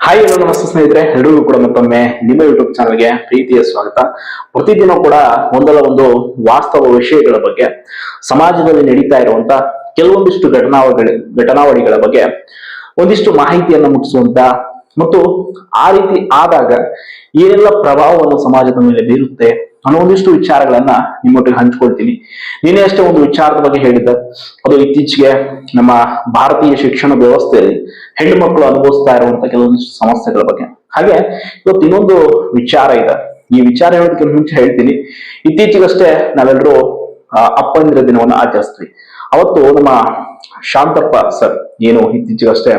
Hi ಎಲ್ಲ ನಮಸ್ತೆ ಸ್ನೇಹಿತರೆ ಎಲ್ಲರಿಗೂ ಕೂಡ ಮತ್ತೊಮ್ಮೆ ನಿಮ್ಮ ಯೂಟ್ಯೂಬ್ ಚಾನಲ್ಗೆ ಪ್ರೀತಿಯ ಸ್ವಾಗತ. ಪ್ರತಿದಿನ ಕೂಡ ಒಂದಲ್ಲ ಒಂದು ವಾಸ್ತವ ವಿಷಯಗಳ ಬಗ್ಗೆ, ಸಮಾಜದಲ್ಲಿ ನಡೀತಾ ಇರುವಂತ ಕೆಲವೊಂದಿಷ್ಟು ಘಟನಾವಳಿ ಘಟನಾವಳಿಗಳ ಬಗ್ಗೆ ಒಂದಿಷ್ಟು ಮಾಹಿತಿಯನ್ನು ಮುಟ್ಟಿಸುವಂತ ಮತ್ತು ಆ ರೀತಿ ಆದಾಗ ಏನೆಲ್ಲ ಪ್ರಭಾವವನ್ನು ಸಮಾಜದ ಮೇಲೆ ಬೀರುತ್ತೆ ಅನ್ನೋ ಒಂದಿಷ್ಟು ವಿಚಾರಗಳನ್ನ ನಿಮ್ಮೊಟ್ಟಿಗೆ ಹಂಚ್ಕೊಳ್ತೀನಿ. ನೀನೇ ಅಷ್ಟೇ ಒಂದು ವಿಚಾರದ ಬಗ್ಗೆ ಹೇಳಿದ್ದ. ಅದು ಇತ್ತೀಚೆಗೆ ನಮ್ಮ ಭಾರತೀಯ ಶಿಕ್ಷಣ ವ್ಯವಸ್ಥೆಯಲ್ಲಿ ಹೆಣ್ಣು ಮಕ್ಕಳು ಅನುಭವಿಸ್ತಾ ಇರುವಂತ ಕೆಲವೊಂದಿಷ್ಟು ಸಮಸ್ಯೆಗಳ ಬಗ್ಗೆ. ಹಾಗೆ ಇವತ್ತು ಇನ್ನೊಂದು ವಿಚಾರ ಇದೆ. ಈ ವಿಚಾರ ಹೇಳೋದಕ್ಕಿಂತ ಮುಂಚೆ ಹೇಳ್ತೀನಿ. ಇತ್ತೀಚೆಗಷ್ಟೇ ನಾವೆಲ್ಲರೂ ಅಪ್ಪಂದಿರ ದಿನವನ್ನು ಆಚರಿಸ್ತೀವಿ. ಅವತ್ತು ನಮ್ಮ ಶಾಂತಪ್ಪ ಸರ್, ಏನು ಇತ್ತೀಚೆಗಷ್ಟೇ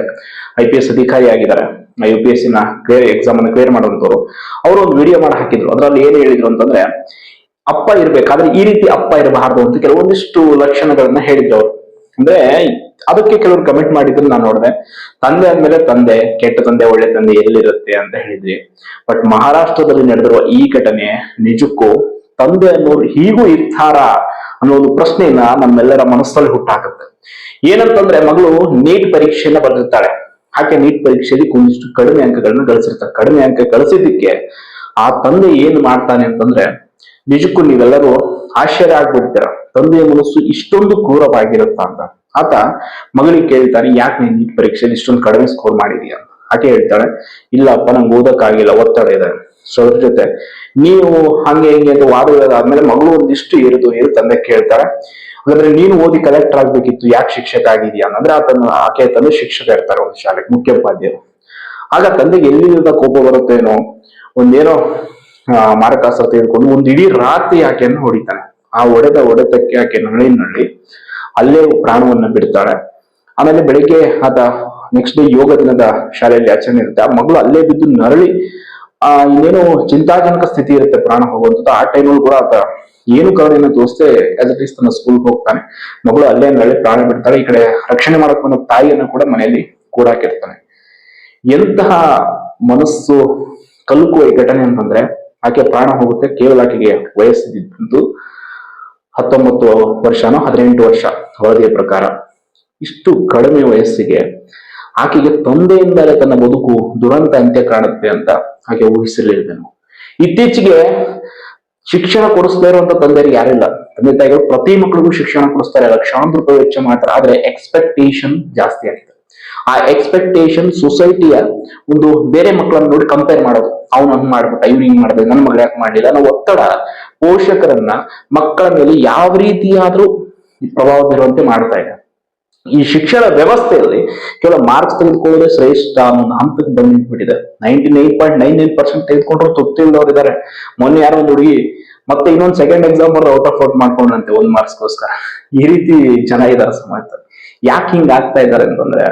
ಐ ಪಿ ಎಸ್ ಅಧಿಕಾರಿ ಆಗಿದ್ದಾರೆ ಯು ಪಿ ಎಸ್ನ ಕ್ಲಿಯರ್ ಎಕ್ಸಾಮ್ ಅನ್ನು ಕ್ಲಿಯರ್ ಮಾಡುವಂತವ್ರು, ಅವರು ಒಂದು ವಿಡಿಯೋ ಮಾಡಿ ಹಾಕಿದ್ರು. ಅದ್ರಲ್ಲಿ ಏನ್ ಹೇಳಿದ್ರು ಅಂತಂದ್ರೆ, ಅಪ್ಪ ಇರ್ಬೇಕಾದ್ರೆ ಈ ರೀತಿ ಅಪ್ಪ ಇರಬಾರ್ದು ಅಂತ ಕೆಲವೊಂದಿಷ್ಟು ಲಕ್ಷಣಗಳನ್ನ ಹೇಳಿದ್ರು ಅವರು. ಅಂದ್ರೆ ಅದಕ್ಕೆ ಕೆಲವರು ಕಮೆಂಟ್ ಮಾಡಿದ್ರು ನಾನು ನೋಡಿದೆ. ತಂದೆ ಅಂದ್ಮೇಲೆ ತಂದೆ, ಕೆಟ್ಟ ತಂದೆ, ಒಳ್ಳೆ ತಂದೆ ಎಲ್ಲಿರುತ್ತೆ ಅಂತ ಹೇಳಿದ್ರಿ. ಬಟ್ ಮಹಾರಾಷ್ಟ್ರದಲ್ಲಿ ನಡೆದಿರುವ ಈ ಘಟನೆ ನಿಜಕ್ಕೂ ತಂದೆ ಅನ್ನೋರು ಹೀಗೂ ಇರ್ತಾರ ಅನ್ನೋ ಒಂದು ಪ್ರಶ್ನೆಯನ್ನ ನಮ್ಮೆಲ್ಲರ ಮನಸ್ಸಲ್ಲಿ ಹುಟ್ಟಾಕುತ್ತೆ. ಏನಂತಂದ್ರೆ ಮಗಳು ನೀಟ್ ಪರೀಕ್ಷೆಯನ್ನ ಬರೆದಿರ್ತಾಳೆ. ಆಕೆ ನೀಟ್ ಪರೀಕ್ಷೆಯಲ್ಲಿ ಒಂದಿಷ್ಟು ಕಡಿಮೆ ಅಂಕಗಳನ್ನು ಗಳಿಸಿರ್ತಾರೆ ಕಡಿಮೆ ಅಂಕ ಗಳಿಸಿದ್ದಕ್ಕೆ ಆ ತಂದೆ ಏನ್ ಮಾಡ್ತಾನೆ ಅಂತಂದ್ರೆ, ನಿಜಕ್ಕೂ ನೀವೆಲ್ಲರೂ ಆಶ್ಚರ್ಯ ಆಗ್ಬಿಡ್ತೀರ. ತಂದೆಯ ಮನಸ್ಸು ಇಷ್ಟೊಂದು ಕ್ರೂರವಾಗಿರುತ್ತ ಅಂತ. ಆತ ಮಗಳಿಗೆ ಕೇಳ್ತಾನೆ, ಯಾಕೆ ನೀನ್ ನೀಟ್ ಪರೀಕ್ಷೆಯಲ್ಲಿ ಇಷ್ಟೊಂದು ಕಡಿಮೆ ಸ್ಕೋರ್ ಮಾಡಿದೀಯ? ಆಕೆ ಹೇಳ್ತಾಳೆ, ಇಲ್ಲಪ್ಪ, ನಂಗೆ ಓದಕ್ಕಾಗಿಲ್ಲ, ಒತ್ತಡ ಇದೆ. ಸೊ ಅದ್ರ ಜೊತೆ, ನೀವು ಹಂಗೆ ಹಿಂಗೆ ಅಂತ ಮೇಲೆ ಮಗಳು ಒಂದಿಷ್ಟು ಇರುದು ಇರು ತಂದೆ ಕೇಳ್ತಾಳೆ ಹಾಗಾದ್ರೆ ನೀನು ಓದಿ ಕಲೆಕ್ಟರ್ ಆಗ್ಬೇಕಿತ್ತು, ಯಾಕೆ ಶಿಕ್ಷಕ ಆಗಿದ್ಯಾ ಅಂದ್ರೆ ಆತನ, ಆಕೆ ತಂದೆ ಶಿಕ್ಷಕ ಇರ್ತಾರೆ ಒಂದು ಶಾಲೆಗೆ ಮುಖ್ಯೋಪಾಧ್ಯಾಯರು ಆಗ ತಂದೆಗೆ ಎಲ್ಲಿಂದ ಕೋಪ ಬರುತ್ತೇನೋ ಒಂದೇನೋ ಮಾರಕಾಸ್ತ್ರ ತೆಗೆದುಕೊಂಡು ಒಂದು ಇಡೀ ರಾತ್ರಿ ಆಕೆಯನ್ನು ಹೊಡಿತಾನೆ. ಆ ಹೊಡೆದ ಹೊಡೆತಕ್ಕೆ ಆಕೆ ನಳ್ಳಿ ಅಲ್ಲೇ ಪ್ರಾಣವನ್ನ ಬಿಡ್ತಾಳೆ. ಆಮೇಲೆ ಬೆಳಿಗ್ಗೆ ಆತ ನೆಕ್ಸ್ಟ್ ಡೇ ಯೋಗ ದಿನದ ಶಾಲೆಯಲ್ಲಿ ಆಚರಣೆ ಇರುತ್ತೆ. ಆ ಮಗಳು ಅಲ್ಲೇ ಬಿದ್ದು ನರಳಿ, ಆ, ಇನ್ನೇನು ಚಿಂತಾಜನಕ ಸ್ಥಿತಿ ಇರುತ್ತೆ ಪ್ರಾಣ ಹೋಗುವಂಥದ್ದು. ಆ ಟೈಮಲ್ಲಿ ಕೂಡ ಆತ ಏನು ಕರುಣೆಯನ್ನು ತೋರಿಸದೆ ಆಸ್ ಇಟ್ ಈಸ್ ತನ್ನ ಸ್ಕೂಲ್ ಹೋಗ್ತಾನೆ. ಮಗಳು ಅಲ್ಲೇ ಅಲ್ಲೇ ಪ್ರಾಣ ಬಿಡ್ತಾಳೆ. ಈ ಕಡೆ ರಕ್ಷಣೆ ಮಾಡಕ್ ಬಂದ ತಾಯಿಯನ್ನು ಕೂಡ ಮನೆಯಲ್ಲಿ ಕೂಡಾಕಿರ್ತಾನೆ. ಎಂತಹ ಮನಸ್ಸು ಕಲುಕುವ ಈ ಘಟನೆ ಅಂತಂದ್ರೆ ಆಕೆ ಪ್ರಾಣ ಹೋಗುತ್ತೆ ಕೇವಲ ಆಕೆಗೆ ವಯಸ್ಸಿದ್ದು ಹತ್ತೊಂಬತ್ತು ವರ್ಷನೋ ಹದಿನೆಂಟು ವರ್ಷ ವರದಿಯ ಪ್ರಕಾರ. ಇಷ್ಟು ಕಡಿಮೆ ವಯಸ್ಸಿಗೆ ಆಕೆಗೆ ತಂದೆಯಿಂದಲೇ ತನ್ನ ಬದುಕು ದುರಂತ ಅಂತ್ಯ ಕಾಣುತ್ತೆ ಅಂತ ಆಕೆ ಊಹಿಸಲಿಲ್ಲ ಇತ್ತೀಚೆಗೆ ಶಿಕ್ಷಣ ಕೊಡಿಸದೇ ಇರುವಂತ ತಂದೆಯರು ಯಾರಿಲ್ಲ. ತಂದೆ ತಾಯಿಗಳು ಪ್ರತಿ ಮಕ್ಕಳಿಗೂ ಶಿಕ್ಷಣ ಕೊಡಿಸ್ತಾರೆ, ಲಕ್ಷಾಂತರ ರೂಪಾಯಿ ವೆಚ್ಚ ಮಾಡ್ತಾರೆ, ಆದ್ರೆ ಎಕ್ಸ್ಪೆಕ್ಟೇಷನ್ ಜಾಸ್ತಿ ಆಗಿದೆ ಆ ಎಕ್ಸ್ಪೆಕ್ಟೇಷನ್ ಸೊಸೈಟಿಯ ಒಂದು ಬೇರೆ ಮಕ್ಕಳನ್ನ ನೋಡಿ ಕಂಪೇರ್ ಮಾಡೋದು. ಅವ್ನು ಹಂಗ್ ಮಾಡ್ಬಿಟ್ಟ, ಇವ್ನು ಹಿಂಗ್ ಮಾಡಿದೆ ನನ್ನ ಮಗಳು ಯಾಕೆ ಮಾಡಲಿಲ್ಲ ಅನ್ನೋ ಒತ್ತಡ ಪೋಷಕರನ್ನ ಮಕ್ಕಳ ಮೇಲೆ ಯಾವ ರೀತಿಯಾದ್ರೂ ಪ್ರಭಾವ ಬೀರುವಂತೆ ಮಾಡ್ತಾ ಇದೆ. ಈ ಶಿಕ್ಷಣ ವ್ಯವಸ್ಥೆಯಲ್ಲಿ ಕೇವಲ ಮಾರ್ಕ್ಸ್ ತೆಗೆದುಕೊಳ್ಳೋದೇ ಶ್ರೇಷ್ಠ ಅನ್ನೋ ಹಂತಕ್ಕೆ ಬಂದು ನಿಂತ್ಬಿಟ್ಟಿದೆ ninety nine point nine nine percent ತೆಗೆದುಕೊಂಡ್ರು ಇದಾರೆ ಮೊನ್ನೆ ಯಾರೋ ಹುಡುಗಿ ಮತ್ತೆ ಇನ್ನೊಂದು ಸೆಕೆಂಡ್ ಎಕ್ಸಾಮ್ ಬರೋ ಔಟ್ ಆಫ್ ಔಟ್ ಮಾಡ್ಕೊಂಡಂತೆ ಒಂದ್ ಮಾರ್ಕ್ಸ್ಗೋಸ್ಕರ ಈ ರೀತಿ ಜನ ಇದಾರೆ ಸಮಾಜ ಯಾಕೆ ಹಿಂಗ್ ಆಗ್ತಾ ಇದ್ದಾರೆ ಅಂತಂದ್ರೆ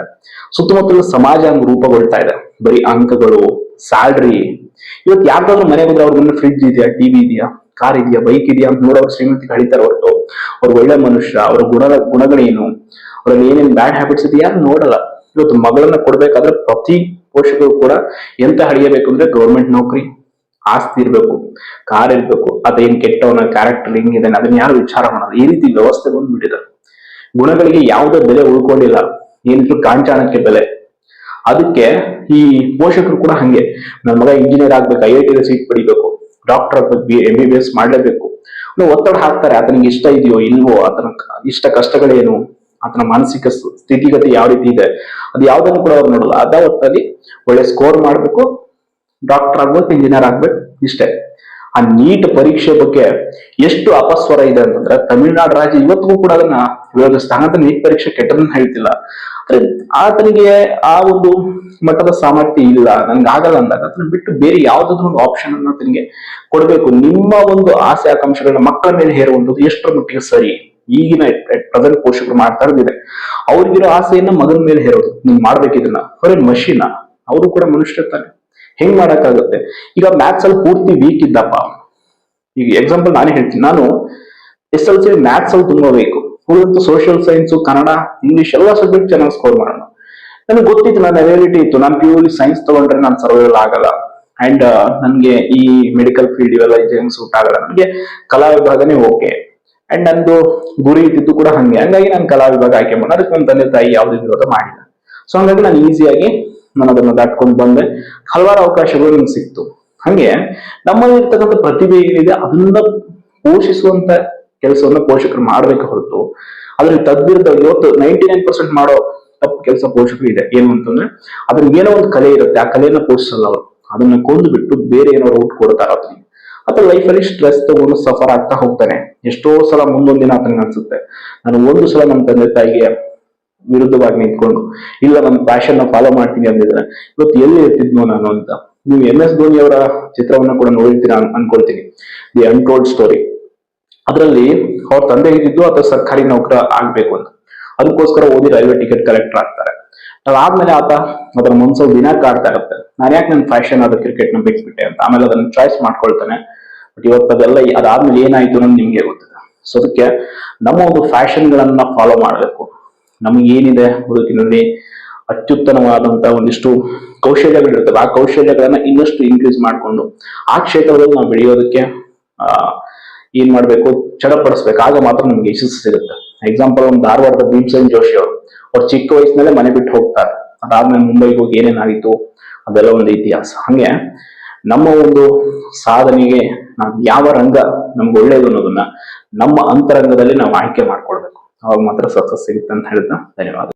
ಸುತ್ತಮುತ್ತಲ ಸಮಾಜ ಹಂಗ್ ರೂಪಗೊಳ್ತಾ ಇದೆ. ಬರೀ ಅಂಕಗಳು ಸ್ಯಾಲ್ರಿ ಇವತ್ತು ಯಾರ್ದಾದ್ರು ಮನೆಗೆ ಬಂದ್ರೆ ಅವ್ರ ಮುಂದೆ ಫ್ರಿಡ್ಜ್ ಇದೆಯಾ ಟಿವಿ ಇದೆಯಾ? ಕಾರ್ ಇದೆಯಾ? ಬೈಕ್ ಇದೆಯಾ ಅಂತ ನೋಡೋ ಶ್ರೀಮಂತ ಹಳಿತಾರೆ ಹೊರತು. ಅವ್ರ ಒಳ್ಳೆ ಮನುಷ್ಯ, ಅವ್ರ ಗುಣ ಗುಣಗಳೇನು ಅವ್ರಲ್ಲಿ ಏನೇನ್ ಬ್ಯಾಡ್ ಹ್ಯಾಬಿಟ್ಸ್ ಇದೆ ಯಾರು ನೋಡಲ್ಲ. ಇವತ್ತು ಮಗಳನ್ನ ಕೊಡ್ಬೇಕಾದ್ರೆ ಪ್ರತಿ ಪೋಷಕರು ಕೂಡ ಎಂತ ಹಡಿಯಬೇಕು ಅಂದ್ರೆ ಗೌರ್ಮೆಂಟ್ ನೌಕರಿ, ಆಸ್ತಿ ಇರ್ಬೇಕು, ಕಾರ್ ಇರ್ಬೇಕು ಅದ ಏನ್ ಕೆಟ್ಟವನ ಕ್ಯಾರೆಕ್ಟರ್ ಹೆಂಗಿದೆ ಅದನ್ನ ಯಾರು ವಿಚಾರ ಮಾಡೋದು ಈ ರೀತಿ ವ್ಯವಸ್ಥೆ ಬಂದ್ಬಿಟ್ಟಿದೆ. ಗುಣಗಳಿಗೆ ಯಾವುದೇ ಬೆಲೆ ಉಳ್ಕೊಂಡಿಲ್ಲ. ಏನಿದ್ರು ಕಾಂಚಾಣಕ್ಕೆ ಬೆಲೆ. ಅದಕ್ಕೆ ಈ ಪೋಷಕರು ಕೂಡ ಹಂಗೆ. ನನ್ನ ಮಗ ಇಂಜಿನಿಯರ್ ಆಗ್ಬೇಕು ಐ ಐ ಟಿ ಸೀಟ್ ಪಡಿಬೇಕು. Doctor B M B B S ಮಾಡಲೇಬೇಕು. ಒತ್ತಡ ಹಾಕ್ತಾರೆ ಆತನಿಗೆ ಇಷ್ಟ ಇದೆಯೋ ಇಲ್ವೋ ಆತನ ಇಷ್ಟ ಕಷ್ಟಗಳೇನು ಆತನ ಮಾನಸಿಕ ಸ್ಥಿತಿಗತಿ ಯಾವ ರೀತಿ ಇದೆ? ಅದು ಯಾವ್ದನ್ನು ಕೂಡ ಅವ್ರು ನೋಡಲ್ಲ. ಅದ ಒತ್ತಲ್ಲಿ ಒಳ್ಳೆ ಸ್ಕೋರ್ ಮಾಡ್ಬೇಕು. ಡಾಕ್ಟರ್ ಆಗ್ಬೇಕು ಇಂಜಿನಿಯರ್ ಆಗ್ಬೇಕು, ಇಷ್ಟೇ. ಆ ನೀಟ್ ಪರೀಕ್ಷೆ ಬಗ್ಗೆ ಎಷ್ಟು ಅಪಸ್ವರ ಇದೆ ಅಂತಂದ್ರೆ, ತಮಿಳುನಾಡು ರಾಜ್ಯ ಇವತ್ತಿಗೂ ಕೂಡ ಅದನ್ನ ವಿರೋಧಿಸ್ತಾ ನೀಟ್ ಪರೀಕ್ಷೆ ಕೆಟ್ಟದನ್ನ ಹೇಳ್ತಿಲ್ಲ. ಆತನಿಗೆ ಆ ಒಂದು ಮಟ್ಟದ ಸಾಮರ್ಥ್ಯ ಇಲ್ಲ. ನನ್ಗೆ ಆಗಲ್ಲ ಅಂದಾಗ ಅದನ್ನ ಬಿಟ್ಟು ಬೇರೆ ಯಾವ್ದಾದ್ರು ಒಂದು ಆಪ್ಷನ್ ಅನ್ನ ತನಗೆ ಕೊಡ್ಬೇಕು. ನಿಮ್ಮ ಒಂದು ಆಸೆ, ಆಕಾಂಕ್ಷೆಗಳನ್ನ ಮಕ್ಕಳ ಮೇಲೆ ಹೇರುವಂಥದ್ದು ಎಷ್ಟರ ಮಟ್ಟಿಗೆ ಸರಿ? ಈಗಿನ ಪ್ರೆಸೆಂಟ್ ಪೋಷಕರು ಮಾಡ್ತಾ ಇರೋದಿದೆ. ಅವ್ರಿಗಿರೋ ಆಸೆಯನ್ನ ಮಗನ ಮೇಲೆ ಹೇರೋದು. ನೀನ್ ಮಾಡ್ಬೇಕಿದನ್ನ. ಹೊರ ಮಷಿನ? ಅವರು ಕೂಡ ಮನುಷ್ಯ ತಾನೆ. ಹೆಂಗ್ ಮಾಡಕ್ಕಾಗುತ್ತೆ? ಈಗ ಮ್ಯಾಥ್ಸ್ ಅಲ್ಲಿ ಪೂರ್ತಿ ವೀಕ್ ಇದ್ದಪ್ಪ. ಈಗ ಎಕ್ಸಾಂಪಲ್ ನಾನೇ ಹೇಳ್ತೀನಿ. ನಾನು ಎಸ್ ಎಲ್ ಸಿ ಮ್ಯಾಥ್ಸ್ ಅಲ್ಲಿ ತುಂಬಾ ಉಳಿದಂತ ಸೋಷಿಯಲ್ ಸೈನ್ಸ್ ಕನ್ನಡ ಇಂಗ್ಲಿಷ್ ಎಲ್ಲ ಸಬ್ಜೆಕ್ಟ್ ಚೆನ್ನಾಗಿ ಸ್ಕೋರ್ ಮಾಡೋಣ. ನನಗೆ ಗೊತ್ತಿತ್ತು, ನನ್ನ ಅವೈಲಿಟಿ ಇತ್ತು. ನಾನು ಪ್ಯೂರ್ಲಿ ಸೈನ್ಸ್ ತಗೊಂಡ್ರೆ ನಾನು ಸರ್ವೈವಲ್ ಆಗಲ್ಲ. ಅಂಡ್ ನನಗೆ ಈ ಮೆಡಿಕಲ್ ಫೀಲ್ಡ್ ಇವೆಲ್ಲ ಇಂಜಿನಿಯರಿಂಗ್ ಸೂಟ್ ಆಗಲ್ಲ. ನನಗೆ ಕಲಾ ವಿಭಾಗನೇ ಓಕೆ ಅಂಡ್ ನಂದು ಗುರಿ ಇದ್ದಿದ್ದು ಕೂಡ ಹಂಗೆ. ಹಂಗಾಗಿ ನಾನು ಕಲಾ ವಿಭಾಗ ಆಯ್ಕೆ ಮಾಡಿ ಅದಕ್ಕೆ ನನ್ನ ತಂದೆ ತಾಯಿ ಯಾವುದೇ ವಿರೋಧ ಮಾಡಿಲ್ಲ. ಸೊ ಹಂಗಾಗಿ ನಾನು ಈಸಿಯಾಗಿ ನಾನು ಅದನ್ನು ದಾಟ್ಕೊಂಡು ಬಂದೆ. ಹಲವಾರು ಅವಕಾಶಗಳು ನಿಮ್ಗೆ ಸಿಕ್ತು. ಹಂಗೆ ನಮ್ಮಲ್ಲಿ ಇರ್ತಕ್ಕಂಥ ಪ್ರತಿಭೆ ಏನಿದೆ, ಅದನ್ನ ಪೋಷಿಸುವಂತ ಕೆಲಸವನ್ನ ಪೋಷಕರು ಮಾಡ್ಬೇಕು ಹೊರತು, ಅದ್ರಲ್ಲಿ ತದ್ವಿರುದ್ಧ ಇವತ್ತು ನೈಂಟಿ ನೈನ್ ಪರ್ಸೆಂಟ್ ಮಾಡೋ ತಪ್ಪು ಕೆಲಸ ಪೋಷಕರು ಇದೆ ಏನು ಅಂತಂದ್ರೆ, ಅದ್ರಲ್ಲಿ ಏನೋ ಒಂದು ಕಲೆ ಇರುತ್ತೆ, ಆ ಕಲೆಯನ್ನ ಪೋಷಿಸಲ್ಲ ಅವರು. ಅದನ್ನ ಕೊಂದು ಬಿಟ್ಟು ಬೇರೆ ಏನೋ ರೂಟ್ ಕೊಡ್ತಾರ ಅದನ್ನ ಅಥವಾ ಲೈಫಲ್ಲಿ ಸ್ಟ್ರೆಸ್ ತಗೊಂಡು ಸಫರ್ ಆಗ್ತಾ ಹೋಗ್ತಾನೆ. ಎಷ್ಟೋ ಸಲ ಮುಂದೊಂದಿನ ದಿನ ಆತನಿಗೆ ಅನ್ಸುತ್ತೆ. ನಾನು ಒಂದು ಸಲ ನಮ್ಮ ತಂದೆ ತಾಯಿಗೆ ವಿರುದ್ಧವಾಗಿ ನಿಂತ್ಕೊಂಡು, ಇಲ್ಲ ನನ್ನ ಪ್ಯಾಷನ್ನ ಫಾಲೋ ಮಾಡ್ತೀನಿ ಅಂದಿದ್ರೆ, ಇವತ್ತು ಎಲ್ಲಿ ಇರ್ತಿದ್ನೋ ನಾನು ಅಂತ. ನೀವು ಎಂ ಎಸ್ ಧೋನಿ ಅವರ ಚಿತ್ರವನ್ನ ಕೂಡ ನೋಡಿರ್ತೀರಾ ಅನ್- ಅನ್ಕೊಳ್ತೀನಿ. ದಿ ಅನ್ಟೋಲ್ಡ್ ಸ್ಟೋರಿ ಅದರಲ್ಲಿ ಅವ್ರ ತಂದೆ ಇದ್ದಿದ್ದು ಅಥವಾ ಸರ್ಕಾರಿ ನೌಕರ ಆಗ್ಬೇಕು ಅಂತ. ಅದಕ್ಕೋಸ್ಕರ ಓದಿ ರೈಲ್ವೆ ಟಿಕೆಟ್ ಕಲೆಕ್ಟರ್ ಆಗ್ತಾರೆ. ಅದಾದ್ಮೇಲೆ ಆತ ಅದರ ಮನ್ಸಲ್ಲಿ ದಿನ ಕಾಡ್ತಾ ಇರುತ್ತೆ ನಾನು ಯಾಕೆ ನನ್ನ ಫ್ಯಾಷನ್ ಆದ ಕ್ರಿಕೆಟ್ನ ಬಿಟ್ಬಿಟ್ಟೆ ಅಂತ. ಆಮೇಲೆ ಅದನ್ನ ಚಾಯ್ಸ್ ಮಾಡ್ಕೊಳ್ತಾನೆ. ಬಟ್ ಇವತ್ತು ಅದೆಲ್ಲ ಅದಾದ್ಮೇಲೆ ಏನಾಯ್ತು ಅನ್ನೋದು ನಿಮ್ಗೆ ಗೊತ್ತಿದೆ. ಸೊ ಅದಕ್ಕೆ ನಮ್ಮ ಒಂದು ಫ್ಯಾಷನ್ ಗಳನ್ನ ಫಾಲೋ ಮಾಡಬೇಕು. ನಮ್ಗೆ ಏನಿದೆ ಬದುಕಿನಲ್ಲಿ ಅತ್ಯುತ್ತಮವಾದಂತ ಒಂದಿಷ್ಟು ಕೌಶಲ್ಯಗಳಿರ್ತವೆ. ಆ ಕೌಶಲ್ಯಗಳನ್ನ ಇನ್ನಷ್ಟು ಇನ್ಕ್ರೀಸ್ ಮಾಡಿಕೊಂಡು ಆ ಕ್ಷೇತ್ರದಲ್ಲಿ ನಾವು ಬೆಳೆಯೋದಕ್ಕೆ, ಆ ಏನ್ ಮಾಡ್ಬೇಕು? ಚಡಪಡಿಸ್ಬೇಕು. ಆಗ ಮಾತ್ರ ನಮ್ಗೆ ಯಶಸ್ಸು ಸಿಗುತ್ತೆ. ಎಕ್ಸಾಂಪಲ್ ಒಂದು ಧಾರವಾಡದ ಭೀಮಸೇನ್ ಜೋಶಿ ಅವರು. ಅವ್ರು ಚಿಕ್ಕ ವಯಸ್ಸಿನಲ್ಲೇ ಮನೆ ಬಿಟ್ಟು ಹೋಗ್ತಾರೆ. ಅದಾದ್ಮೇಲೆ ಮುಂಬೈಗೆ ಹೋಗಿ ಏನೇನಾಗಿತ್ತು ಅದೆಲ್ಲ ಒಂದು ಇತಿಹಾಸ. ಹಂಗೆ ನಮ್ಮ ಒಂದು ಸಾಧನೆಗೆ ನಾವು ಯಾವ ರಂಗ ನಮ್ಗೆ ಒಳ್ಳೇದು ಅನ್ನೋದನ್ನ ನಮ್ಮ ಅಂತರಂಗದಲ್ಲಿ ನಾವು ಆಯ್ಕೆ ಮಾಡ್ಕೊಳ್ಬೇಕು. ಅವಾಗ ಮಾತ್ರ ಸಕ್ಸಸ್ ಸಿಗುತ್ತೆ ಅಂತ ಹೇಳ್ತಾ ಧನ್ಯವಾದ